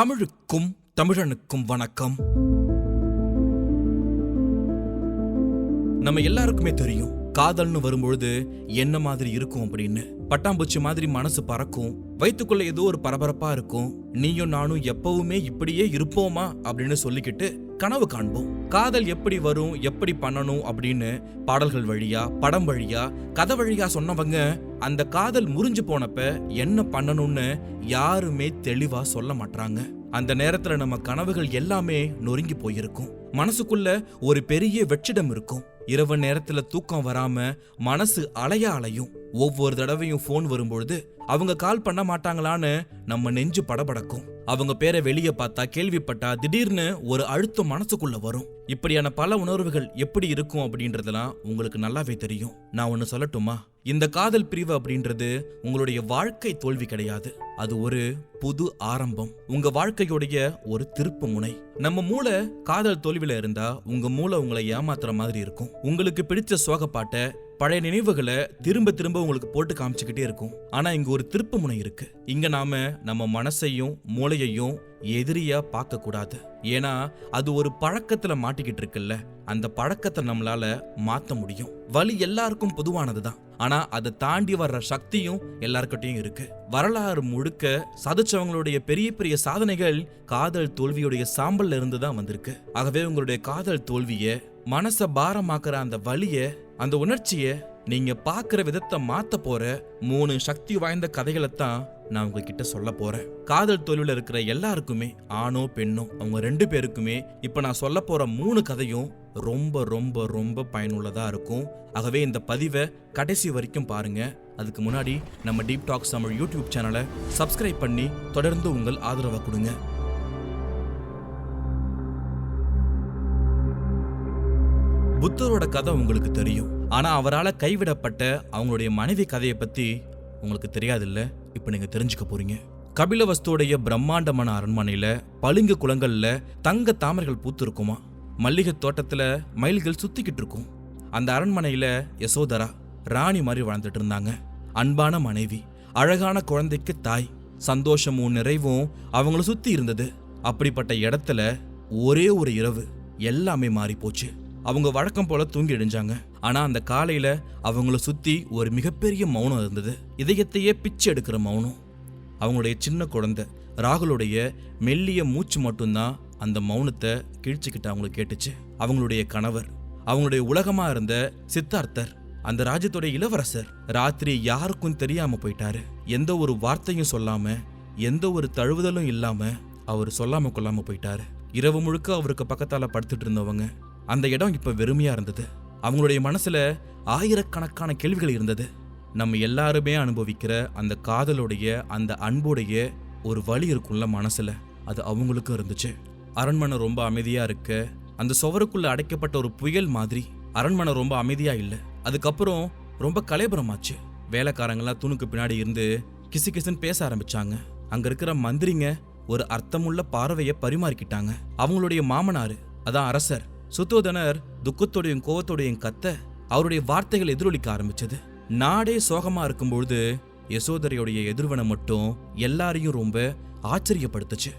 தமிழுக்கும் தமிழனுக்கும் வணக்கம். நம்ம எல்லாருக்குமே தெரியும் காதல்னு வரும்பொழுது என்ன மாதிரி இருக்கும் அப்படின்னு. பட்டாம்பூச்சி மாதிரி மனசு பறக்கும். வயிற்றுக்குள்ள ஏதோ ஒரு பரபரப்பா இருக்கும். நீயும் நானும் எப்பவுமே இப்படியே இருப்போமா? அப்படின்னு சொல்லிக்கிட்டு கனவு காண்போம். காதல் எப்படி வரும் எப்படி பண்ணணும் அப்படின்னு பாடல்கள் வழியா படம் வழியா கதை வழியா சொன்னவங்க அந்த காதல் முறிஞ்சு போனப்ப என்ன பண்ணணும்னு யாருமே தெளிவா சொல்ல மாட்றாங்க. அந்த நேரத்துல நம்ம கனவுகள் எல்லாமே நொறுங்கி போயிருக்கும். மனசுக்குள்ள ஒரு பெரிய வெற்றிடம் இருக்கும். இரவு நேரத்துல தூக்கம் வராம மனசு அலைய அலையும். ஒவ்வொரு தடவையும் ஃபோன் வரும்பொழுது அவங்க கால் பண்ண மாட்டாங்களான்னு நம்ம நெஞ்சு படபடக்கும். அவங்க பேரை வெளியே பார்த்தா கேள்விப்பட்டா திடீர்னு ஒரு அழுத்தம் மனசுக்குள்ள வரும். இப்படியான பல உணர்வுகள் எப்படி இருக்கும் அப்படின்றதெல்லாம் உங்களுக்கு நல்லாவே தெரியும். நான் ஒன்று சொல்லட்டுமா? இந்த காதல் பிரிவு அப்படின்றது உங்களுடைய வாழ்க்கை தோல்வி கிடையாது. அது ஒரு புது ஆரம்பம். உங்க வாழ்க்கையுடைய ஒரு திருப்பு முனை. நம்ம மூளை காதல் தோல்வியில இருந்தா உங்க மூளை உங்களை ஏமாத்துற மாதிரி இருக்கும். உங்களுக்கு பிடிச்ச சோக பாட்டை பழைய நினைவுகளை திரும்ப திரும்ப உங்களுக்கு போட்டு காமிச்சுக்கிட்டே இருக்கும். ஆனா இங்க ஒரு திருப்பு முனை இருக்கு. இங்க நாம நம்ம மனசையும் மூளையையும் எதிரியா பார்க்க கூடாது ஏன்னா அது ஒரு பழக்கத்துல மாட்டிக்கிட்டு இருக்குல்ல. அந்த பழக்கத்தை நம்மளால மாத்த முடியும். வலி எல்லாருக்கும் பொதுவானதுதான். ஆனா அதை தாண்டி வர்ற சக்தியும் எல்லார்கிட்டயும் இருக்கு. வரலாறு முழுக்க சதிச்சவங்களுடைய பெரிய பெரிய சாதனைகள் காதல் தோல்வியுடைய சாம்பல்ல இருந்து தான் வந்திருக்கு. ஆகவே உங்களுடைய காதல் தோல்விய மனசை பாரமாக்குற அந்த வலியை அந்த உணர்ச்சியை நீங்க பாக்குற விதத்தை மாத்த போற மூணு சக்தி வாய்ந்த கதைகளை தான் நான் உங்ககிட்ட சொல்ல போறேன். காதல் தோல்வியில இருக்கிற எல்லாருக்குமே ஆணோ பெண்ணோ அவங்க ரெண்டு பேருக்குமே இப்ப நான் சொல்ல போற மூணு கதையும் ரொம்ப ரொம்ப ரொம்ப பயனுள்ளதா இருக்கும். ஆகவே இந்த பதிவை கடைசி வரைக்கும் பாருங்க. அதுக்கு முன்னாடி நம்ம டீப் டாக்ஸ் தமிழ் யூடியூப் சேனலை சப்ஸ்கிரைப் பண்ணி தொடர்ந்து உங்கள் ஆதரவை கொடுங்க. புத்தரோட கதை உங்களுக்கு தெரியும். ஆனால் அவரால் கைவிடப்பட்ட அவங்களுடைய மனைவி கதையை பற்றி உங்களுக்கு தெரியாதுல்ல? இப்போ நீங்கள் தெரிஞ்சுக்க போகிறீங்க கபிலவஸ்துடைய பிரம்மாண்டமான அரண்மனையில் பளிங்கு குளங்களில் தங்க தாமரைகள் பூத்துருக்குமா? மல்லிகை தோட்டத்தில் மயில்கள் சுற்றிக்கிட்டு இருக்கும். அந்த அரண்மனையில் யசோதரா ராணி மாதிரி வாழ்ந்துட்டு இருந்தாங்க. அன்பான மனைவி அழகான குழந்தைக்கு தாய். சந்தோஷமும் நிறைவும் அவங்கள சுற்றி இருந்தது. அப்படிப்பட்ட இடத்துல ஒரே ஒரு இரவு எல்லாமே மாறி போச்சு அவங்க வழக்கம் போல தூங்கி எழுஞ்சாங்க. ஆனா அந்த காலையில அவங்கள சுத்தி ஒரு மிகப்பெரிய மௌனம் இருந்தது. இதயத்தையே பிச்சு எடுக்கிற மௌனம். அவங்களுடைய சின்ன குழந்தை ராகுலுடைய மெல்லிய மூச்சு மட்டும்தான் அந்த மௌனத்தை கிழிச்சுக்கிட்டு அவங்களுக்கு கேட்டுச்சு. அவங்களுடைய கணவர் அவங்களுடைய உலகமா இருந்த சித்தார்த்தர் அந்த ராஜ்யத்துடைய இளவரசர் ராத்திரி யாருக்கும் தெரியாம போயிட்டாரு. எந்த ஒரு வார்த்தையும் சொல்லாம எந்த ஒரு தழுவுதலும் இல்லாம அவர் சொல்லாம கொள்ளாம போயிட்டாரு. இரவு முழுக்க அவருக்கு பக்கத்தால படுத்துட்டு இருந்தவங்க அந்த இடம் இப்போ வெறுமையாக இருந்தது. அவங்களுடைய மனசில் ஆயிரக்கணக்கான கேள்விகள் இருந்தது. நம்ம எல்லாருமே அனுபவிக்கிற அந்த காதலுடைய அந்த அன்புடைய ஒரு வழி இருக்கும்ல மனசில். அது அவங்களுக்கும் இருந்துச்சு. அரண்மனை ரொம்ப அமைதியாக இருக்க. அந்த சுவருக்குள்ளே அடைக்கப்பட்ட ஒரு புயல் மாதிரி அரண்மனை ரொம்ப அமைதியாக இல்லை. அதுக்கப்புறம் ரொம்ப கலைபுரமாச்சு. வேலைக்காரங்களாம் தூணுக்கு பின்னாடி இருந்து கிசு கிசுன்னு பேச ஆரம்பிச்சாங்க. அங்கே இருக்கிற மந்திரிங்க ஒரு அர்த்தமுள்ள பார்வையை பரிமாறிக்கிட்டாங்க. அவங்களுடைய மாமனார் அதான் அரசர் சுத்தோதனர் துக்கத்தோடையும் கோவத்தோடையும் கத்த அவருடைய வார்த்தைகள் எதிரொலிக்க ஆரம்பிச்சது. நாடே சோகமா இருக்கும்பொழுது யசோதரையுடைய எதிர்வனை மட்டும் எல்லாரையும் ரொம்ப ஆச்சரியப்படுத்துச்சு.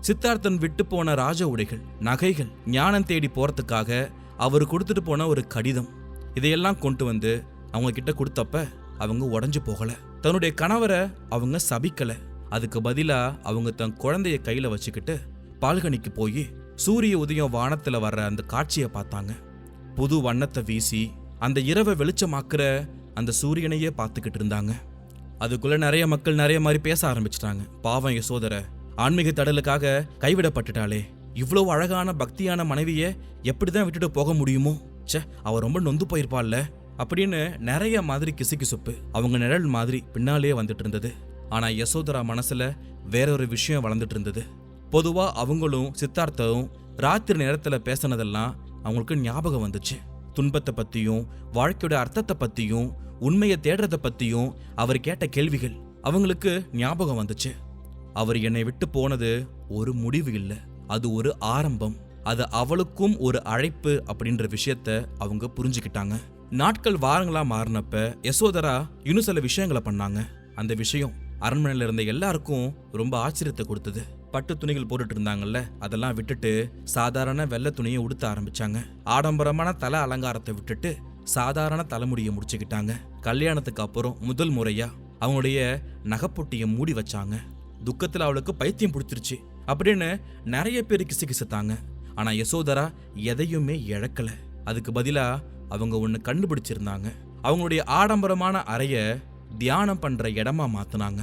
சித்தார்த்தன் விட்டு போன ராஜ உடைகள் நகைகள் ஞானம் தேடி போறதுக்காக அவர் கொடுத்துட்டு போன ஒரு கடிதம். இதையெல்லாம் கொண்டு வந்து அவங்க கிட்ட கொடுத்தப்ப அவங்க உடஞ்சு போகல. தன்னுடைய கணவரை அவங்க சபிக்கல. அதுக்கு பதிலா அவங்க தன் குழந்தைய கையில வச்சுக்கிட்டு பால்கனிக்கு போய் சூரிய உதயம் வானத்தில் வர்ற அந்த காட்சியை பார்த்தாங்க. புது வண்ணத்தை வீசி அந்த இரவை வெளிச்சமாக்குற அந்த சூரியனையே பார்த்துக்கிட்டு இருந்தாங்க. அதுக்குள்ள நிறைய மக்கள் நிறைய மாதிரி பேச ஆரம்பிச்சிட்டாங்க. பாவம் யசோதர ஆன்மீக தடலுக்காக கைவிடப்பட்டுட்டாளே. இவ்வளோ அழகான பக்தியான மனைவியை எப்படி தான் விட்டுட்டு போக முடியுமோ? ச்சே அவர் ரொம்ப நொந்து போயிருப்பாள்ல. அப்படின்னு நிறைய மாதிரி கிசுகிசுப்பு அவங்க நிழல் மாதிரி பின்னாலேயே வந்துட்டு இருந்தது. ஆனால் யசோதரா மனசில் வேற ஒரு விஷயம் வளர்ந்துட்டு இருந்தது. பொதுவாக அவங்களும் சித்தார்த்தவும் ராத்திரி நேரத்தில் பேசினதெல்லாம் அவங்களுக்கு ஞாபகம் வந்துச்சு. துன்பத்தை பற்றியும் வாழ்க்கையோட அர்த்தத்தை பற்றியும் உண்மையை தேடுறதை பற்றியும் அவர் கேட்ட கேள்விகள் அவங்களுக்கு ஞாபகம் வந்துச்சு. அவர் என்னை விட்டு போனது ஒரு முடிவு இல்லை அது ஒரு ஆரம்பம். அது அவளுக்கும் ஒரு அழைப்பு அப்படின்ற விஷயத்த அவங்க புரிஞ்சுக்கிட்டாங்க. நாட்கள் வாரங்களாக மாறினப்ப யசோதரா இன்னும் சில விஷயங்களை பண்ணாங்க. அந்த விஷயம் அரண்மனையில் இருந்த எல்லாருக்கும் ரொம்ப ஆச்சரியத்தை கொடுத்தது. பட்டு துணிகள் போட்டுட்டு இருந்தாங்கல்ல அதெல்லாம் விட்டுட்டு சாதாரண வெள்ளை துணியை உடுத்த ஆரம்பிச்சாங்க. ஆடம்பரமான தலை அலங்காரத்தை விட்டுட்டு சாதாரண தலைமுடியை முடிச்சுக்கிட்டாங்க. கல்யாணத்துக்கு அப்புறம் முதல் முறையா அவங்களுடைய நகைப்பொட்டியை மூடி வச்சாங்க. துக்கத்தில் அவளுக்கு பைத்தியம் பிடிச்சிருச்சு. அப்படின்னு நிறைய பேர் கிசுகிசுத்தாங்க ஆனால் யசோதரா எதையுமே இழக்கல. அதுக்கு பதிலாக அவங்க ஒன்று கண்டுபிடிச்சிருந்தாங்க. அவங்களுடைய ஆடம்பரமான அறையை தியானம் பண்ணுற இடமா மாற்றினாங்க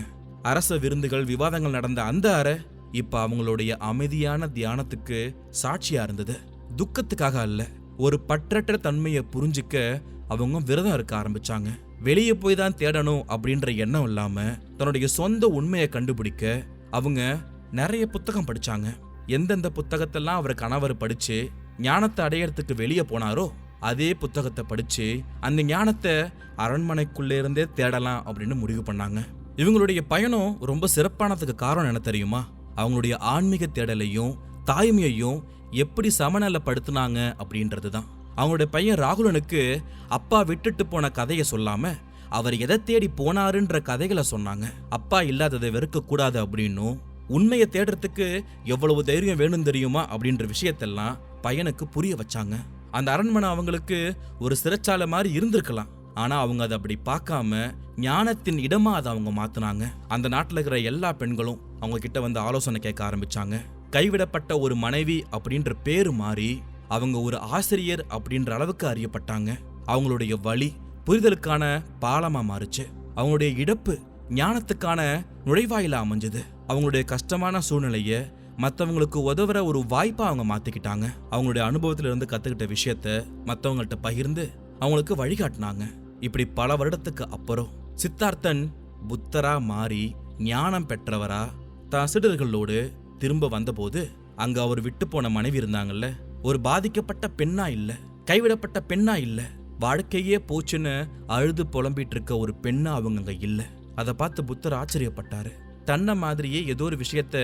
அரச விருந்துகள் விவாதங்கள் நடந்த அந்த அறை இப்ப அவங்களுடைய அமைதியான தியானத்துக்கு சாட்சியா இருந்தது. துக்கத்துக்காக அல்ல ஒரு பற்றற்ற தன்மையை புரிஞ்சுக்க அவங்க விரதம் இருக்க ஆரம்பிச்சாங்க. வெளியே போய் தான் தேடணும் அப்படின்ற எண்ணம் இல்லாம தன்னுடைய சொந்த உண்மையை கண்டுபிடிக்க அவங்க நிறைய புத்தகம் படிச்சாங்க. எந்தெந்த புத்தகத்தெல்லாம் அவர் கணவர் படிச்சு ஞானத்தை அடையறதுக்கு வெளியே போனாரோ அதே புத்தகத்தை படிச்சு அந்த ஞானத்தை அரண்மனைக்குள்ளே இருந்தே தேடலாம் அப்படின்னு முடிவு பண்ணாங்க. இவங்களுடைய பயணம் ரொம்ப சிறப்பானதுக்கு காரணம் என்ன தெரியுமா? அவங்களுடைய ஆன்மீக தேடலையும் தாய்மையையும் எப்படி சமநலப்படுத்தினாங்க அப்படின்றது தான் அவங்களுடைய பையன் ராகுலனுக்கு அப்பா விட்டுட்டு போன கதையை சொல்லாமல் அவர் எதை தேடி போனாருன்ற கதைகளை சொன்னாங்க. அப்பா இல்லாததை வெறுக்கக்கூடாது அப்படின்னும் உண்மையை தேடுறதுக்கு எவ்வளவு தைரியம் வேணும் தெரியுமா அப்படின்ற விஷயத்தெல்லாம் பையனுக்கு புரிய வச்சாங்க. அந்த அரண்மனை அவங்களுக்கு ஒரு சிறைச்சாலை மாதிரி இருந்திருக்கலாம். ஆனால் அவங்க அதை அப்படி பார்க்காம ஞானத்தின் இடமா அதை அவங்க மாத்துனாங்க. அந்த நாட்டில் இருக்கிற எல்லா பெண்களும் அவங்க கிட்ட வந்து ஆலோசனை கேட்க ஆரம்பிச்சாங்க. கைவிடப்பட்ட ஒரு மனைவி அப்படின்ற பேர் மாறி அவங்க ஒரு ஆசிரியர் அப்படின்ற அளவுக்கு அறியப்பட்டாங்க. அவங்களுடைய வழி புரிதலுக்கான பாலமா மாறுச்சு. அவங்களுடைய இழப்பு ஞானத்துக்கான நுழைவாயில அமைஞ்சது. அவங்களுடைய கஷ்டமான சூழ்நிலைய மற்றவங்களுக்கு உதவுற ஒரு வாய்ப்பா அவங்க மாத்திக்கிட்டாங்க. அவங்களுடைய அனுபவத்திலிருந்து கத்துக்கிட்ட விஷயத்த மற்றவங்கள்ட்ட பகிர்ந்து அவங்களுக்கு வழிகாட்டினாங்க. இப்படி பல வருடத்துக்கு அப்புறம் சித்தார்த்தன் புத்தரா மாறி ஞானம் பெற்றவரா தான் சிடர்களோடு திரும்ப வந்தபோது அங்க அவர் விட்டு போன மனைவி இருந்தாங்கல்ல. ஒரு பாதிக்கப்பட்ட பெண்ணா இல்ல கைவிடப்பட்ட பெண்ணா இல்ல வாழ்க்கையே போச்சுன்னு அழுது புலம்பிட்டு இருக்க ஒரு பெண்ணா அவங்க அங்க இல்ல. அதை பார்த்து புத்தர் ஆச்சரியப்பட்டாரு. தன்னை மாதிரியே ஏதோ ஒரு விஷயத்த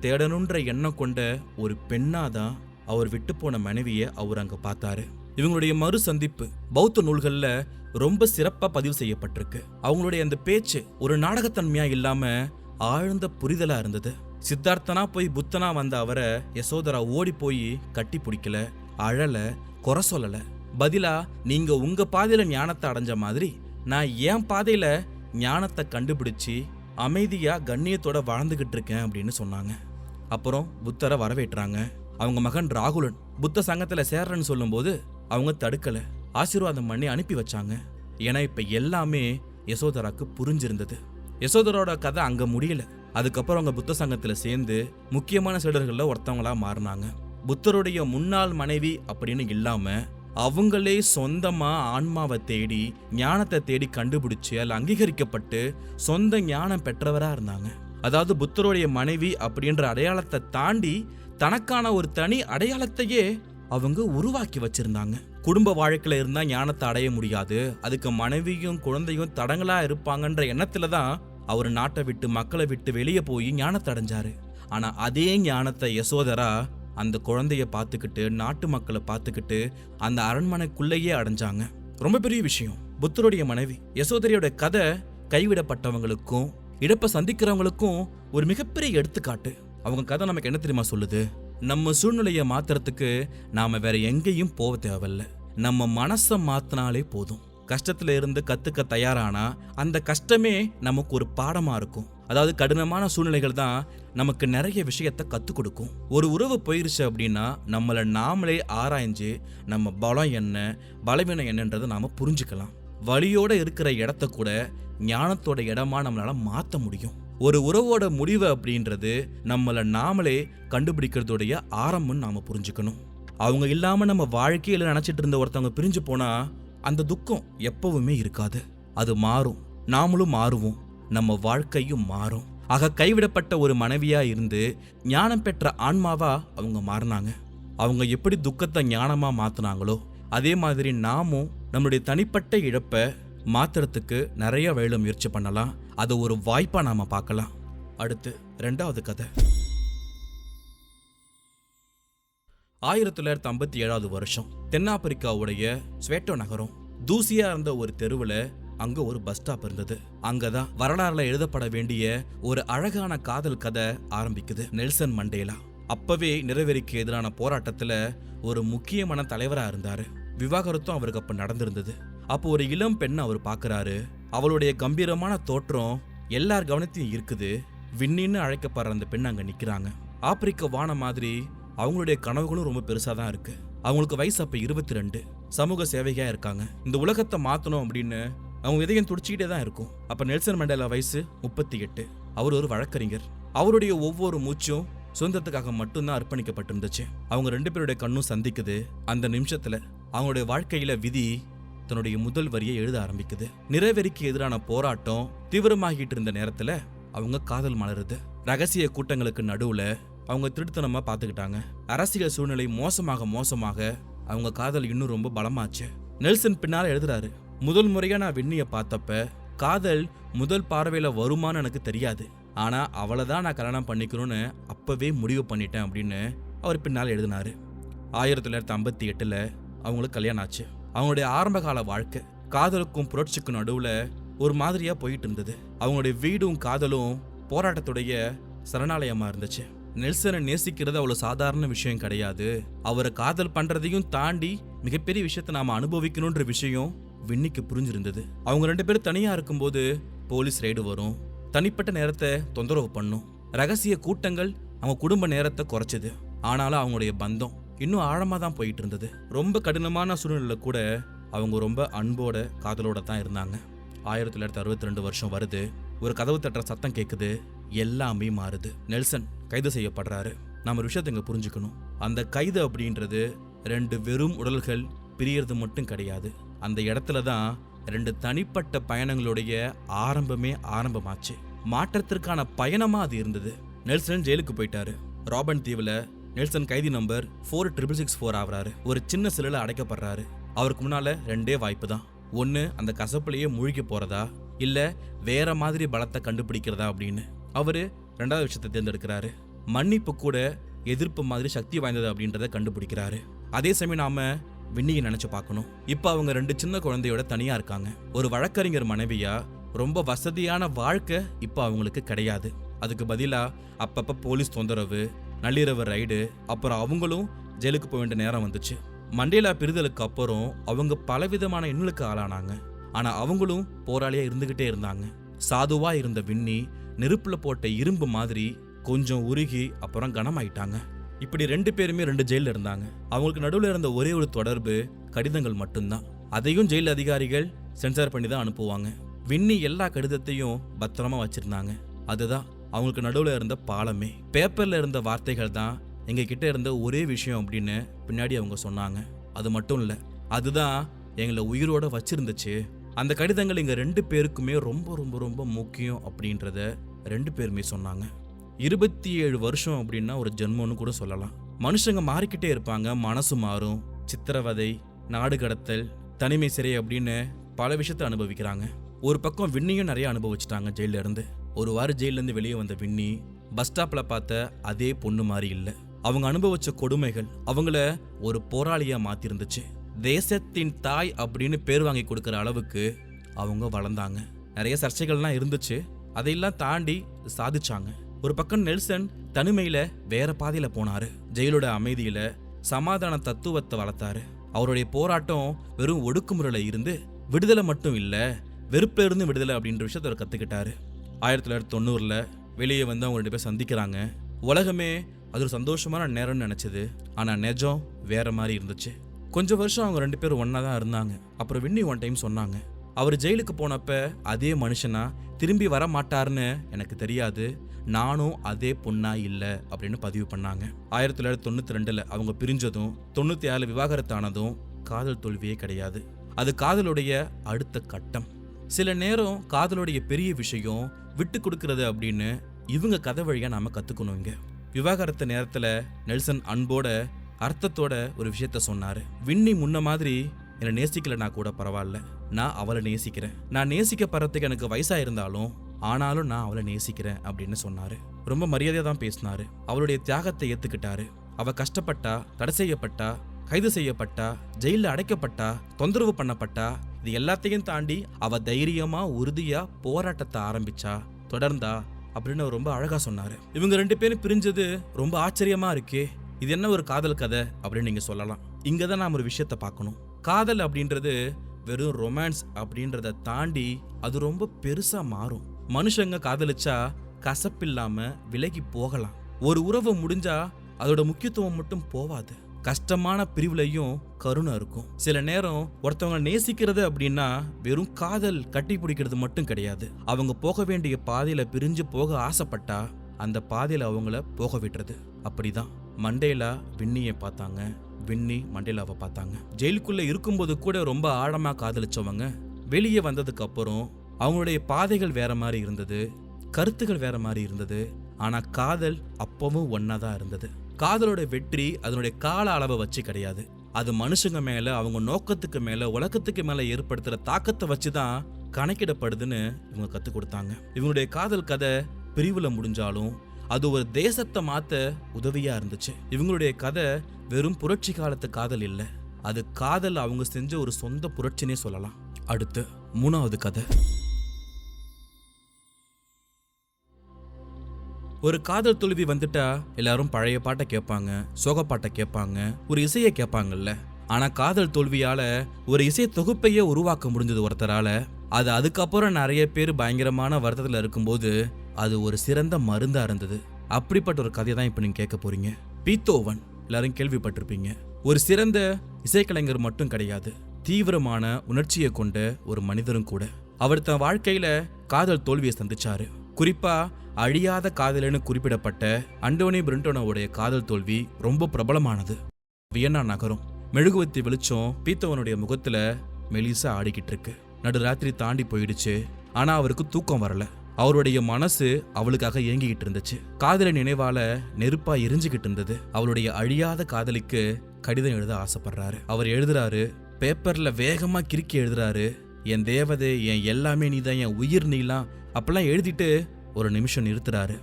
தேடணுன்ற எண்ணம் கொண்ட ஒரு பெண்ணாதான் அவர் விட்டு போன மனைவியை அவர் அங்க பார்த்தாரு. இவங்களுடைய மறு சந்திப்பு பௌத்த நூல்களில் ரொம்ப சிறப்பாக பதிவு செய்யப்பட்டிருக்கு. அவங்களுடைய அந்த பேச்சு ஒரு நாடகத்தன்மையா இல்லாமல் ஆழ்ந்த புரிதலாக இருந்தது. சித்தார்த்தனா போய் புத்தனா வந்த அவரை யசோதரா ஓடி போய் கட்டி பிடிக்கல அழல குறை சொல்லல. பதிலா நீங்க உங்க பாதையில ஞானத்தை அடைஞ்ச மாதிரி நான் என் பாதையில ஞானத்தை கண்டுபிடிச்சு அமைதியா கண்ணியத்தோட வாழ்ந்துகிட்டு இருக்கேன் அப்படின்னு சொன்னாங்க. அப்புறம் புத்தரை வரவேற்றாங்க. அவங்க மகன் ராகுலன் புத்த சங்கத்துல சேர்றேன்னு சொல்லும்போது அவங்க தடுக்கல. ஆசீர்வாதம் பண்ணி அனுப்பி வச்சாங்க. ஏன்னா இப்ப எல்லாமே யசோதராக்கு புரிஞ்சிருந்தது. யசோதரோட கதை அங்க முடியல. அதுக்கப்புறம் அவங்க புத்த சங்கத்துல சேர்ந்து முக்கியமான சிலர்களில் ஒருத்தவங்களா மாறினாங்க. புத்தருடைய முன்னாள் மனைவி அப்படின்னு இல்லாம அவங்களே சொந்தமா ஆன்மாவை தேடி ஞானத்தை தேடி கண்டுபிடிச்சு அதில் அங்கீகரிக்கப்பட்டு சொந்த ஞானம் பெற்றவரா இருந்தாங்க. அதாவது புத்தருடைய மனைவி அப்படின்ற அடையாளத்தை தாண்டி தனக்கான ஒரு தனி அடையாளத்தையே அவங்க உருவாக்கி வச்சிருந்தாங்க. குடும்ப வாழ்க்கையில இருந்தா ஞானத்தை அடைய முடியாது. அதுக்கு மனைவியும் குழந்தையும் தடங்களா இருப்பாங்கன்ற எண்ணத்துல தான் அவர் நாட்டை விட்டு மக்களை விட்டு வெளியே போய் ஞானத்தை அடைஞ்சாரு. ஆனா அதே ஞானத்தை யசோதரா அந்த குழந்தைய பார்த்துக்கிட்டு நாட்டு மக்களை பார்த்துக்கிட்டு அந்த அரண்மனைக்குள்ளேயே அடைஞ்சாங்க. ரொம்ப பெரிய விஷயம். புத்தருடைய மனைவி யசோதரியோட கதை கைவிடப்பட்டவங்களுக்கும் இழப்பை சந்திக்கிறவங்களுக்கும் ஒரு மிகப்பெரிய எடுத்துக்காட்டு. அவங்க கதை நமக்கு என்ன தெரியுமா சொல்லுது? நம்ம சூழ்நிலையை மாத்துறதுக்கு நாம வேற எங்கேயும் போக தேவையில்ல. நம்ம மனசை மாத்தினாலே போதும். கஷ்டத்துல இருந்து கத்துக்க தயாரானா அந்த கஷ்டமே நமக்கு ஒரு பாடமா இருக்கும். அதாவது கடினமான சூழ்நிலைகள் தான் நமக்கு நிறைய விஷயத்த கற்றுக் கொடுக்கும். ஒரு உறவு போயிருச்சு அப்படின்னா நம்மளை நாமளே ஆராய்ஞ்சு நம்ம பலம் என்ன பலவீனம் என்னன்றதை நாம புரிஞ்சுக்கலாம். வழியோட இருக்கிற இடத்த கூட ஞானத்தோட இடமா நம்மளால மாத்த முடியும். ஒரு உறவோட முடிவு அப்படின்றது நம்மளை நாமளே கண்டுபிடிக்கிறதோடைய ஆரம்பம்னு நாம் புரிஞ்சுக்கணும். அவங்க இல்லாமல் நம்ம வாழ்க்கையில் நினச்சிட்டு இருந்த ஒருத்தவங்க பிரிஞ்சு போனால் அந்த துக்கம் எப்பவுமே இருக்காது. அது மாறும். நாமளும் மாறுவோம். நம்ம வாழ்க்கையும் மாறும். ஆக கைவிடப்பட்ட ஒரு மனைவியாக இருந்து ஞானம் பெற்ற ஆன்மாவா அவங்க மாறினாங்க. அவங்க எப்படி துக்கத்தை ஞானமாக மாற்றினாங்களோ அதே மாதிரி நாமும் நம்மளுடைய தனிப்பட்ட இழப்பை மாத்துறதுக்கு நிறைய வேலை முயற்சி பண்ணலாம். அதை ஒரு வாய்ப்பாக நாம் பார்க்கலாம். அடுத்து ரெண்டாவது கதை. ஆயிரத்தி தொள்ளாயிரத்தி ஐம்பத்தி ஏழாவது வருஷம். தென்னாப்பிரிக்காவுடைய ஸ்வேட்டோ நகரம். தூசியா இருந்த ஒரு தெருவில் அங்க ஒரு பஸ் ஸ்டாப் இருந்தது. அங்கதான் வரலாறுல எழுதப்பட வேண்டிய ஒரு அழகான காதல் கதை ஆரம்பிக்குது. Nelson Mandela. அப்பவே நிறவெறிக்கு எதிரான போராட்டத்துல ஒரு முக்கியமான தலைவரா இருந்தாரு. விவாகரத்தும் அவருக்கு அப்ப நடந்திருந்தது. அப்போ ஒரு இளம் பெண்ணை அவர் பார்க்கறாரு அவளுடைய கம்பீரமான தோற்றம் எல்லார் கவனத்தையும் இருக்குது. விண்ணின்னு அழைக்கப்படுற அந்த பெண் அங்கே நிற்கிறாங்க ஆப்பிரிக்க வானம் மாதிரி அவங்களுடைய கனவுகளும் ரொம்ப பெருசாக தான் இருக்கு. அவங்களுக்கு வயசு அப்போ இருபத்தி ரெண்டு சமூக சேவையாக இருக்காங்க. இந்த உலகத்தை மாற்றணும் அப்படின்னு அவங்க இதயம் துடிச்சிக்கிட்டே தான் இருக்கும். அப்போ நெல்சன் மண்டேலா வயசு முப்பத்தி எட்டு. அவர் ஒரு வழக்கறிஞர். அவருடைய ஒவ்வொரு மூச்சும் சுதந்திரத்துக்காக மட்டும்தான் அர்ப்பணிக்கப்பட்டிருந்துச்சு. அவங்க ரெண்டு பேருடைய கண்ணும் சந்திக்குது. அந்த நிமிஷத்தில் அவங்களுடைய வாழ்க்கையில் விதி தன்னுடைய முதல் வரியை எழுத ஆரம்பிக்குது. நிறவெறிக்கு எதிரான போராட்டம் தீவிரமாகிட்டு இருந்த நேரத்துல அவங்க காதல் மலருது. ரகசிய கூட்டங்களுக்கு நடுவுல அவங்க திருட்டுத்தனமா பார்த்துக்கிட்டாங்க அரசியல் சூழ்நிலை மோசமாக மோசமாக அவங்க காதல் இன்னும் ரொம்ப பலமாச்சு. நெல்சன் பின்னால எழுதுறாரு முதல் முறையா நான் விண்ணிய பார்த்தப்ப காதல் முதல் பார்வையில வருமான்னு எனக்கு தெரியாது. ஆனா அவளை தான் நான் கல்யாணம் பண்ணிக்கணும்னு அப்பவே முடிவு பண்ணிட்டேன் அப்படின்னு அவர் பின்னால் எழுதினாரு. ஆயிரத்தி தொள்ளாயிரத்தி ஐம்பத்தி எட்டுல அவங்களுக்கு கல்யாணம் ஆச்சு. அவங்களுடைய ஆரம்பகால வாழ்க்கை காதலுக்கும் புரட்சிக்கும் நடுவில் ஒரு மாதிரியாக போயிட்டு இருந்தது. அவங்களுடைய வீடும் காதலும் போராட்டத்துடைய சரணாலயமாக இருந்துச்சு. நெல்சனை நேசிக்கிறது அவ்வளோ சாதாரண விஷயம் கிடையாது. அவரை காதல் பண்ணுறதையும் தாண்டி மிகப்பெரிய விஷயத்தை நாம் அனுபவிக்கணுன்ற விஷயம் வின்னிக்கு புரிஞ்சிருந்தது. அவங்க ரெண்டு பேரும் தனியாக இருக்கும்போது போலீஸ் ரைடு வரும். தனிப்பட்ட நேரத்தை தொந்தரவு பண்ணும். ரகசிய கூட்டங்கள் அவங்க குடும்ப நேரத்தை குறைச்சது. ஆனாலும் அவங்களுடைய பந்தம் இன்னும் ஆழமாக தான் போயிட்டு இருந்தது ரொம்ப கடினமான சூழ்நிலையில் கூட அவங்க ரொம்ப அன்போட காதலோட தான் இருந்தாங்க. ஆயிரத்தி தொள்ளாயிரத்தி அறுபத்தி ரெண்டு வருஷம் வருது. ஒரு கதவு தட்டுற சத்தம் கேட்குது எல்லாமே மாறுது. நெல்சன் கைது செய்யப்படுறாரு. நம்ம ஒரு விஷயத்தை இங்கே புரிஞ்சுக்கணும். அந்த கைது அப்படின்றது ரெண்டு வெறும் உடல்கள் பிரியறது மட்டும் கிடையாது. அந்த இடத்துல தான் ரெண்டு தனிப்பட்ட பயணங்களுடைய ஆரம்பமே ஆரம்பமாச்சு. மாற்றத்திற்கான பயணமாக அது இருந்தது. நெல்சன் ஜெயிலுக்கு போயிட்டாரு. ராபன் தீவில் நெல்சன் கைதி number four triple six four ஆகிறாரு. ஒரு சின்ன சிலையில் அடைக்கப்படுறாரு. அவருக்கு முன்னால் ரெண்டே வாய்ப்பு தான். ஒன்று அந்த கசப்புலையே மூழ்கி போகிறதா இல்லை வேற மாதிரி பலத்தை கண்டுபிடிக்கிறதா அப்படின்னு? அவர் ரெண்டாவது விஷயத்தை தேர்ந்தெடுக்கிறாரு. மன்னிப்பு கூட எதிர்ப்பு மாதிரி சக்தி வாய்ந்தது அப்படின்றத கண்டுபிடிக்கிறாரு. அதே சமயம் நாம விண்ணியை நினச்சி பார்க்கணும். இப்போ அவங்க ரெண்டு சின்ன குழந்தையோட தனியாக இருக்காங்க. ஒரு வழக்கறிஞர் மனைவியா ரொம்ப வசதியான வாழ்க்கை இப்போ அவங்களுக்கு கிடையாது. அதுக்கு பதிலாக அப்பப்போ போலீஸ் தொந்தரவு நள்ளிரவு ரைடு அப்புறம் அவங்களும் ஜெயிலுக்கு போக வேண்டிய நேரம் வந்துச்சு. மண்டேலா பிரிதலுக்கு அப்புறம் அவங்க பலவிதமான இன்னலுக்கு ஆளானாங்க. ஆனால் அவங்களும் போராளியாக இருந்துக்கிட்டே இருந்தாங்க. சாதுவாக இருந்த விண்ணி நெருப்பில் போட்ட இரும்பு மாதிரி கொஞ்சம் உருகி அப்புறம் கனமாயிட்டாங்க. இப்படி ரெண்டு பேருமே ரெண்டு ஜெயிலில் இருந்தாங்க. அவங்களுக்கு நடுவில் இருந்த ஒரே ஒரு தொடர்பு கடிதங்கள் மட்டும்தான். அதையும் ஜெயில் அதிகாரிகள் சென்சார் பண்ணி தான் அனுப்புவாங்க. விண்ணி எல்லா கடிதத்தையும் பத்திரமா வச்சிருந்தாங்க. அதுதான் அவங்களுக்கு நடுவில் இருந்த பாலமே. பேப்பரில் இருந்த வார்த்தைகள் தான் எங்ககிட்ட இருந்த ஒரே விஷயம் அப்படின்னு பின்னாடி அவங்க சொன்னாங்க. அது மட்டும் இல்லை அதுதான் எங்களை உயிரோட வச்சிருந்துச்சு. அந்த கடிதங்கள் எங்கள் ரெண்டு பேருக்குமே ரொம்ப ரொம்ப ரொம்ப முக்கியம் அப்படின்றத ரெண்டு பேருமே சொன்னாங்க. இருபத்தி ஏழு வருஷம் அப்படின்னா ஒரு ஜென்மம்னு கூட சொல்லலாம். மனுஷங்க மாறிக்கிட்டே இருப்பாங்க. மனசு மாறும். சித்திரவதை நாடு கடத்தல் தனிமை சிறை அப்படின்னு பல விஷயத்தை அனுபவிக்கிறாங்க. ஒரு பக்கம் விண்ணையும் நிறைய அனுபவிச்சிட்டாங்க ஜெயிலிருந்து ஒரு வாரம் ஜெயிலிருந்து வெளியே வந்த வின்னி பஸ் ஸ்டாப்பில் பார்த்த அதே பொண்ணு மாதிரி இல்லை. அவங்க அனுபவிச்ச கொடுமைகள் அவங்கள ஒரு போராளியாக மாற்றிருந்துச்சு தேசத்தின் தாய் அப்படின்னு பேர் வாங்கி கொடுக்குற அளவுக்கு அவங்க வளர்ந்தாங்க. நிறைய சர்ச்சைகள்லாம் இருந்துச்சு. அதையெல்லாம் தாண்டி சாதிச்சாங்க. ஒரு பக்கம் நெல்சன் தனிமையில் வேற பாதையில் போனாரு. ஜெயிலோட அமைதியில் சமாதான தத்துவத்தை வளர்த்தாரு. அவருடைய போராட்டம் வெறும் ஒடுக்குமுறையில் இருந்து விடுதலை மட்டும் இல்லை வெறுப்புல இருந்து விடுதலை அப்படின்ற விஷயத்த அவர் கற்றுக்கிட்டாரு ஆயிரத்தி தொள்ளாயிரத்தி தொண்ணூறில் வெளியே வந்து அவங்க ரெண்டு பேர் சந்திக்கிறாங்க. உலகமே அது ஒரு சந்தோஷமான நேரம்னு நினச்சிது. ஆனால் நெஜம் வேற மாதிரி இருந்துச்சு. கொஞ்சம் வருஷம் அவங்க ரெண்டு பேரும் ஒன்றா தான் இருந்தாங்க. அப்புறம் வின்னி ஒன் டைம் சொன்னாங்க. அவர் ஜெயிலுக்கு போனப்ப அதே மனுஷனா திரும்பி வர மாட்டார்னு எனக்கு தெரியாது. நானும் அதே பொண்ணா இல்லை அப்படின்னு பதிவு பண்ணாங்க. ஆயிரத்தி தொள்ளாயிரத்தி தொண்ணூற்றி ரெண்டில் அவங்க பிரிஞ்சதும் தொண்ணூற்றி ஏழு விவாகரத்தானதும் காதல் தோல்வியே கிடையாது. அது காதலுடைய அடுத்த கட்டம். சில நேரம் காதலுடைய பெரிய விஷயம் விட்டு கொடுக்கறது அப்படின்னு இவங்க கதை வழியாக நாம் கற்றுக்கணுங்க விவாகரத்து நேரத்தில் நெல்சன் அன்போட அர்த்தத்தோட ஒரு விஷயத்த சொன்னார். விண்ணி முன்ன மாதிரி என்னை நேசிக்கலனா கூட பரவாயில்ல. நான் அவளை நேசிக்கிறேன். நான் நேசிக்கப்படுறதுக்கு எனக்கு வயசாக இருந்தாலும் ஆனாலும் நான் அவளை நேசிக்கிறேன் அப்படின்னு சொன்னார். ரொம்ப மரியாதையாக தான் பேசினார். அவளுடைய தியாகத்தை ஏற்றுக்கிட்டாரு அவள் கஷ்டப்பட்டா தடை செய்யப்பட்டா கைது செய்யப்பட்டா ஜெயிலில் அடைக்கப்பட்டா தொந்தரவு பண்ணப்பட்டா இது எல்லாத்தையும் தாண்டி அவ தைரியமா உறுதியா போராட்டத்தை ஆரம்பிச்சா தொடர்ந்தா அப்படின்னு அவர் ரொம்ப அழகா சொன்னாரு. இவங்க ரெண்டு பேரும் பிரிஞ்சது ரொம்ப ஆச்சரியமா இருக்கே இது என்ன ஒரு காதல் கதை அப்படின்னு நீங்க சொல்லலாம். இங்க தான் நாம் ஒரு விஷயத்த பார்க்கணும். காதல் அப்படின்றது வெறும் ரொமான்ஸ் அப்படின்றத தாண்டி அது ரொம்ப பெருசா மாறும். மனுஷங்க காதலிச்சா கசப்பில்லாம விலகி போகலாம். ஒரு உறவு முடிஞ்சா அதோட முக்கியத்துவம் மட்டும் போவாது. கஷ்டமான பிரிவுலையும் கருணை இருக்கும். சில நேரம் ஒருத்தவங்க நேசிக்கிறது அப்படின்னா வெறும் காதல் கட்டி பிடிக்கிறது மட்டும் கிடையாது. அவங்க போக வேண்டிய பாதையில பிரிஞ்சு போக ஆசைப்பட்டா அந்த பாதையில அவங்கள போக விடுறது அப்படிதான். மண்டேலா வின்னியை பார்த்தாங்க. விண்ணி மண்டேலாவை பார்த்தாங்க. ஜெயிலுக்குள்ள இருக்கும்போது கூட ரொம்ப ஆழமா காதலிச்சவங்க வெளியே வந்ததுக்கு அப்புறம் அவங்களுடைய பாதைகள் வேற மாதிரி இருந்தது. கருத்துகள் வேற மாதிரி இருந்தது. ஆனா காதல் அப்பவும் ஒன்னா தான் இருந்தது. காதலோட வெற்றி அதனுடைய கால அளவை வச்சு கிடையாது. அது மனுஷங்க மேல அவங்க நோக்கத்துக்கு மேல உலகத்துக்கு மேல ஏற்படுத்துற தாக்கத்தை வச்சு தான் கணக்கிடப்படுதுன்னு இவங்க கற்றுக் கொடுத்தாங்க. இவங்களுடைய காதல் கதை பிரிவில் முடிஞ்சாலும் அது ஒரு தேசத்தை மாற்ற உதவியாக இருந்துச்சு. இவங்களுடைய கதை வெறும் புரட்சி காலத்து காதல் இல்லை அது காதல் அவங்க செஞ்ச ஒரு சொந்த புரட்சினே சொல்லலாம். அடுத்து மூணாவது கதை. ஒரு காதல் தோல்வி வந்துட்டா எல்லாரும் பழைய பாட்டை கேட்பாங்க சோக பாட்டை கேட்பாங்க ஒரு இசையை கேட்பாங்கல்ல. ஆனா காதல் தோல்வியால ஒரு இசை தொகுப்பையே உருவாக்க முடிஞ்சது ஒருத்தரால. அது அதுக்கப்புறம் நிறைய பேர் பயங்கரமான வருத்தத்தில் இருக்கும்போது அது ஒரு சிறந்த மருந்தா இருந்தது. அப்படிப்பட்ட ஒரு கதையை தான் இப்போ நீங்க கேட்க போறீங்க. பீத்தோவன். எல்லாரும் கேள்விப்பட்டிருப்பீங்க. ஒரு சிறந்த இசைக்கலைஞர் மட்டும் கிடையாது தீவிரமான உணர்ச்சியை கொண்ட ஒரு மனிதரும் கூட. அவர் தன் வாழ்க்கையில காதல் தோல்வியை சந்திச்சாரு. குறிப்பா அழியாத காதலன்னு குறிப்பிடப்பட்ட அண்டோனி பிரிண்டோனோவுடைய காதல் தோல்வி ரொம்ப பிரபலமானது. வியன்னா நகரம். மெழுகுவத்தி வெளிச்சம் பீத்தவனுடைய முகத்துல மெலிசா ஆடிக்கிட்டு இருக்கு நடுராத்திரி தாண்டி போயிடுச்சு. ஆனா அவருக்கு தூக்கம் வரல. அவருடைய மனசு அவளுக்காக இயங்கிக்கிட்டு இருந்துச்சு. காதலை நினைவால நெருப்பா எரிஞ்சுக்கிட்டு இருந்தது. அவளுடைய அழியாத காதலிக்கு கடிதம் எழுத ஆசைப்படுறாரு. அவர் எழுதுறாரு பேப்பர்ல வேகமா கிறுக்கி எழுதுறாரு. என் தேவதை என் எல்லாமே நீதான். என் உயிர் நீலாம் அப்பெல்லாம் எழுதிட்டு ஒரு நிமிஷம் நிறுத்துறாரு.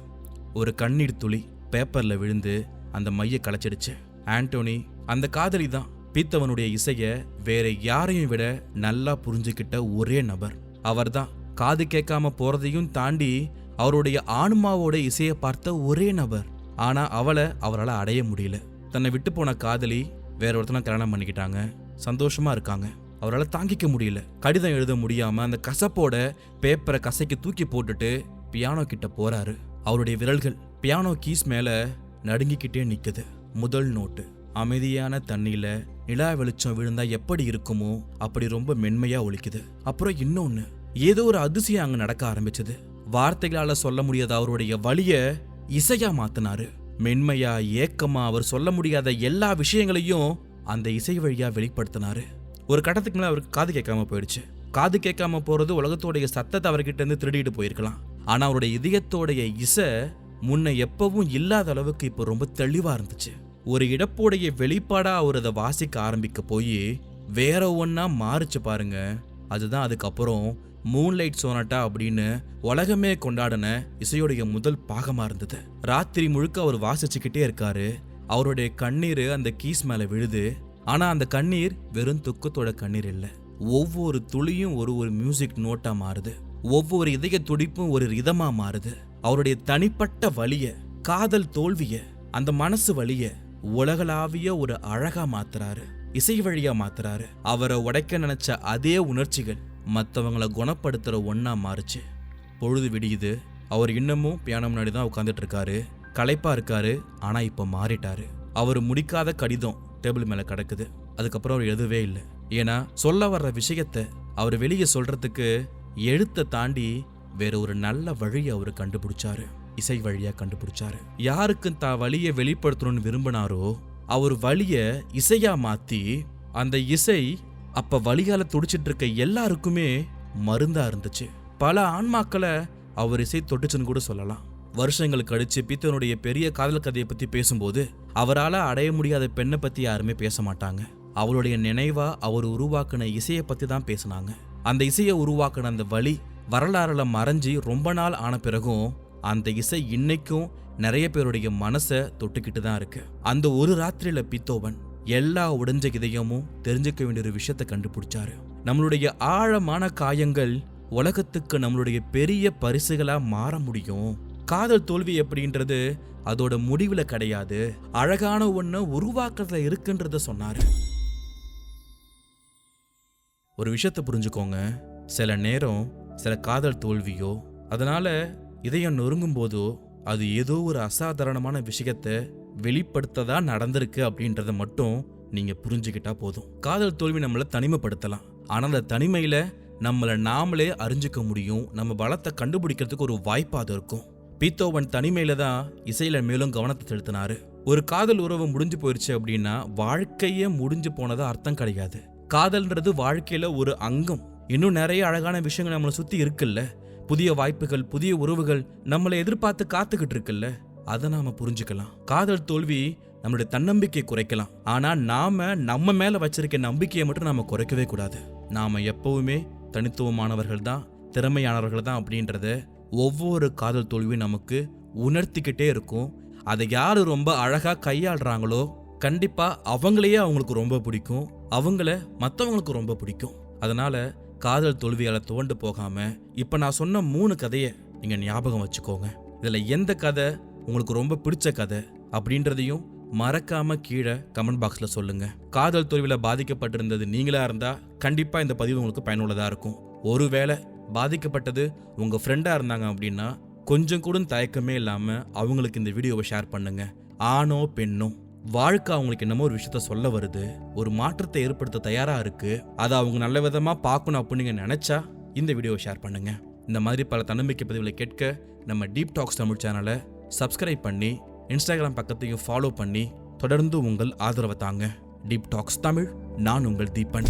ஒரு கண்ணீர் துளி பேப்பரில் விழுந்து அந்த மைய களைச்சிடுச்சு. ஆண்டோனி அந்த காதலி தான் பீத்தவனுடைய இசையை வேற யாரையும் விட நல்லா புரிஞ்சுக்கிட்ட ஒரே நபர். அவர்தான் காது கேட்காம போறதையும் தாண்டி அவருடைய ஆன்மாவோட இசையை பார்த்த ஒரே நபர். ஆனா அவளை அவரால் அடைய முடியல. தன்னை விட்டு போன காதலி வேற ஒருத்தனை கல்யாணம் பண்ணிக்கிட்டாங்க. சந்தோஷமா இருக்காங்க. அவரால் தாங்கிக்க முடியல. கடிதம் எழுத முடியாமல் அந்த கசப்போட பேப்பரை கசைக்கு தூக்கி போட்டுட்டு பியானோ கிட்ட போறாரு. அவருடைய விரல்கள் பியானோ கீஸ் மேலே நடுங்கிக்கிட்டே நிற்குது முதல் நோட்டு அமைதியான தண்ணியில நிலா வெளிச்சம் விழுந்தா எப்படி இருக்குமோ அப்படி ரொம்ப மென்மையா ஒழிக்குது அப்புறம் இன்னொன்னு ஏதோ ஒரு அதிசயம் அங்க நடக்க ஆரம்பிச்சது. வார்த்தைகளால சொல்ல முடியாத அவருடைய வழியை இசையா மாத்தினாரு. மென்மையா ஏக்கமா அவர் சொல்ல முடியாத எல்லா விஷயங்களையும் அந்த இசை வழியா வெளிப்படுத்தினாரு. ஒரு கட்டத்துக்கு மேலே அவருக்கு காது கேட்காம போயிடுச்சு. காது கேட்காம போறது உலகத்தோடைய சத்தத்தை அவர்கிட்ட இருந்து திருடிட்டு போயிருக்கலாம். ஆனா அவருடைய இதயத்தோடைய இசை முன்ன எப்பவும் இல்லாத அளவுக்கு இப்போ ரொம்ப தெளிவா இருந்துச்சு. ஒரு இடப்போடைய வெளிப்பாடா அவர் அதை வாசிக்க ஆரம்பிக்க போய் வேற ஒன்றா மாறுச்சு பாருங்க. அதுதான் அதுக்கப்புறம் மூன்லைட் சோனட்டா அப்படின்னு உலகமே கொண்டாடின இசையுடைய முதல் பாகமா இருந்தது. ராத்திரி முழுக்க அவர் வாசிச்சுக்கிட்டே இருக்காரு. அவருடைய கண்ணீர் அந்த கீஸ் மேல விழுது. ஆனால் அந்த கண்ணீர் வெறும் துக்கத்தோட கண்ணீர் இல்லை. ஒவ்வொரு துளியும் ஒரு ஒரு மியூசிக் நோட்டா மாறுது. ஒவ்வொரு இதய துடிப்பும் ஒரு ரிதமா மாறுது. அவருடைய தனிப்பட்ட வழிய காதல் தோல்விய அந்த மனசு வழிய உலகளாவிய ஒரு அழகா மாத்துறாரு. இசை வழியா மாத்துறாரு. அவரை உடைக்க நினைச்ச அதே உணர்ச்சிகள் மற்றவங்களை குணப்படுத்துற ஒன்னா மாறுச்சு. பொழுது விடியுது. அவர் இன்னமும் பியானோ முன்னாடி தான் உட்காந்துட்டு இருக்காரு. களைப்பா இருக்காரு. ஆனா இப்ப மாறிட்டாரு. அவர் முடிக்காத கடிதம் டேபிள் மேல கிடக்குது. அதுக்கப்புறம் அவர் எழுதவே இல்லை. ஏன்னா சொல்ல வர்ற விஷயத்த அவர் வெளியே சொல்றதுக்கு எழுத்தை தாண்டி வேற ஒரு நல்ல வழியை அவர் கண்டுபிடிச்சாரு. இசை வழியா கண்டுபிடிச்சாரு. யாருக்கும் தான் வழியை வெளிப்படுத்தணும்னு விரும்பினாரோ அவர் வழிய இசையா மாத்தி அந்த இசை அப்ப வழியால துடிச்சிட்டு இருக்க எல்லாருக்குமே மருந்தா இருந்துச்சு. பல ஆன்மாக்களை அவர் இசை தொட்டுச்சுன்னு கூட சொல்லலாம். வருஷங்கள் கழிச்சு பீத்தனுடைய பெரிய காதல் கதையை பத்தி பேசும்போது அவரால் அடைய முடியாத பெண்ணை பத்தி யாருமே பேச மாட்டாங்க. அவளுடைய நினைவா அவர் உருவாக்கின இசையை பத்தி தான் பேசுனாங்க. அந்த இசையை உருவாக்கின அந்த வழி வரலாறுல மறைஞ்சி ரொம்ப நாள் ஆன பிறகும் அந்த இசை இன்னைக்கும் நிறைய பேருடைய மனசை தொட்டுக்கிட்டு தான் இருக்கு. அந்த ஒரு ராத்திரியில பித்தோவன் எல்லா உடைஞ்ச இதயமும் தெரிஞ்சுக்க வேண்டிய ஒரு விஷயத்தை கண்டுபிடிச்சாரு. நம்மளுடைய ஆழமான காயங்கள் உலகத்துக்கு நம்மளுடைய பெரிய பரிசுகளா மாற முடியும். காதல் தோல்வி அப்படின்றது அதோட முடிவில் கிடையாது. அழகான ஒன்றை உருவாக்குறதுல இருக்குன்றத சொன்னார். ஒரு விஷயத்தை புரிஞ்சுக்கோங்க. சில நேரம் சில காதல் தோல்வியோ அதனால் இதயம் நொறுங்கும் போதோ அது ஏதோ ஒரு அசாதாரணமான விஷயத்தை வெளிப்படுத்ததா நடந்திருக்கு அப்படின்றத மட்டும் நீங்க புரிஞ்சுக்கிட்டா போதும். காதல் தோல்வி நம்மளை தனிமைப்படுத்தலாம். ஆனால் அந்த தனிமையில நம்மளை நாமளே அறிஞ்சிக்க முடியும். நம்ம பலத்தை கண்டுபிடிக்கிறதுக்கு ஒரு வாய்ப்பாக அது இருக்கும். பீத்தோவன் தனிமையில தான் இசையில மேலும் கவனத்தை செலுத்தினாரு. ஒரு காதல் உறவு முடிஞ்சு போயிருச்சு அப்படின்னா வாழ்க்கையே முடிஞ்சு போனதா அர்த்தம் கிடையாது. காதல்ன்றது வாழ்க்கையில ஒரு அங்கம். இன்னும் நிறைய அழகான விஷயங்கள் நம்மளை சுத்தி இருக்குல்ல. புதிய வாய்ப்புகள் புதிய உறவுகள் நம்மளை எதிர்பார்த்து காத்துக்கிட்டு இருக்குல்ல. அதை நாம புரிஞ்சுக்கலாம். காதல் தோல்வி நம்மளுடைய தன்னம்பிக்கை குறைக்கலாம். ஆனா நாம நம்ம மேல வச்சிருக்க நம்பிக்கையை மட்டும் நாம குறைக்கவே கூடாது. நாம எப்பவுமே தனித்துவமானவர்கள் தான் திறமையானவர்கள் தான் அப்படின்றத ஒவ்வொரு காதல் தோல்வியும் நமக்கு உணர்த்திக்கிட்டே இருக்கும். அதை யார் ரொம்ப அழகாக கையாளுறாங்களோ கண்டிப்பாக அவங்களையே அவங்களுக்கு ரொம்ப பிடிக்கும். அவங்கள மற்றவங்களுக்கு ரொம்ப பிடிக்கும். அதனால் காதல் தோல்வியால் துவண்டு போகாமல் இப்போ நான் சொன்ன மூணு கதையை நீங்கள் ஞாபகம் வச்சுக்கோங்க. இதில் எந்த கதை உங்களுக்கு ரொம்ப பிடிச்ச கதை அப்படின்றதையும் மறக்காம கீழே கமெண்ட் பாக்ஸில் சொல்லுங்க. காதல் தோல்வியில் பாதிக்கப்பட்டிருந்தது நீங்களா இருந்தால் கண்டிப்பாக இந்த பதிவு உங்களுக்கு பயனுள்ளதாக இருக்கும். ஒருவேளை பாதிக்கப்பட்டது உங்கள் ஃப்ரெண்டாக இருந்தாங்க அப்படின்னா கொஞ்சம் கூட தயக்கமே இல்லாமல் அவங்களுக்கு இந்த வீடியோவை ஷேர் பண்ணுங்க. ஆணோ பெண்ணோ வாழ்க்கை அவங்களுக்கு என்னமோ ஒரு விஷயத்த சொல்ல வருது. ஒரு மாற்றத்தை ஏற்படுத்த தயாராக இருக்கு. அதை அவங்க நல்ல விதமாக பார்க்கணும் அப்படின்னு நினச்சா நினைச்சா இந்த வீடியோவை ஷேர் பண்ணுங்க. இந்த மாதிரி பல தன்னம்பிக்கை பதிவுகளை கேட்க நம்ம டீப் டாக்ஸ் தமிழ் சேனலை சப்ஸ்கிரைப் பண்ணி இன்ஸ்டாகிராம் பக்கத்தையும் ஃபாலோ பண்ணி தொடர்ந்து உங்கள் ஆதரவை தாங்க. டீப் டாக்ஸ் தமிழ் நான் உங்கள் தீபன்.